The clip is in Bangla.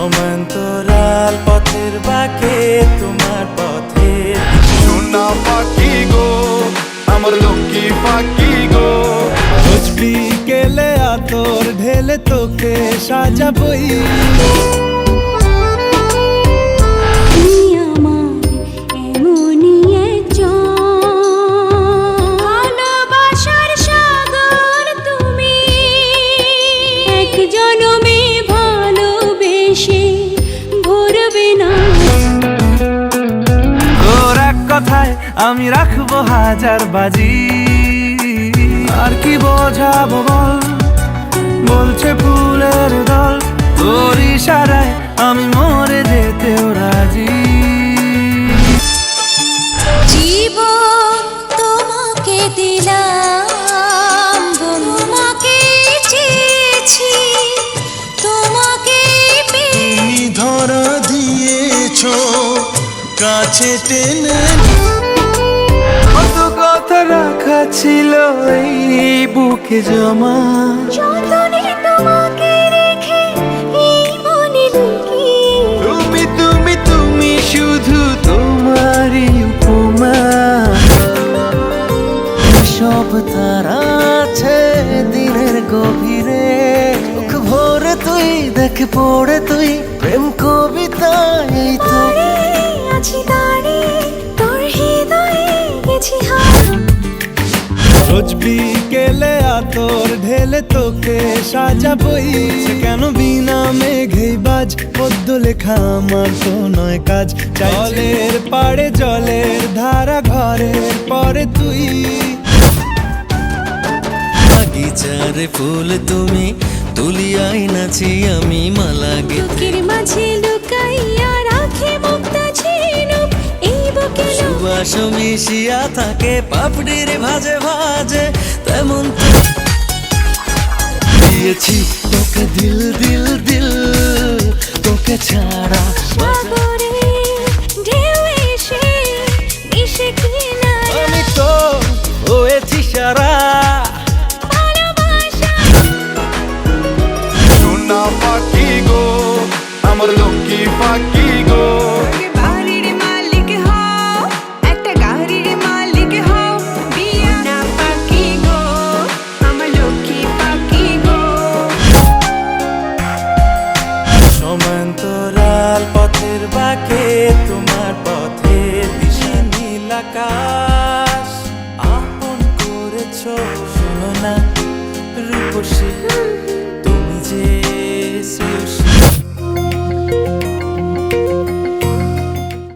সমান্তরাল পথের বাকে তোমার পথে। সোনা পাখি গো আমার লক্ষ্মী পাখি গো। রোজ বিকেলে আতর ঢেলে তোকে সাজাবই। কথায় আমি রাখব হাজার বাজি। আর কি বোঝাবো বল? বলছে ফুলের দল, তোর ইশারায় আমি মরে যেতেও রাজি। জীবন তোমাকে দিলাম। কাছে টেনে কত কথা রাখা ছিল এই বুকে জমা। মনে তুমি তুমি তুমি শুধু তোমারই উপমা। সব তারা আছে দিনের গভীরে। চোখ তুই দেখ পড়ে তুই প্রেম কবিতা রোজ বিকেলে আতর ঢেলে তোকে সাজাবই। কেন বিনা মেঘেই বাজ পদ্য লেখা আমার তো নয় কাজ। জলের পাড়ে জলের ধারা ঘরের পরে তুই। বাগিচারে ফুল তুমি তুলিয়াই নাছি আমি মালা গেথে। সুবাস মিশিয়া থাকে পাপড়ির ভাজে ভাজে তেমন দিয়েছি তোকে দিল দিল দিল তোকে ছাড়া। আমি তো হয়েছি সারা। আমার লক্ষ্মী পথের বাকে তোমার পথে দিশে নীল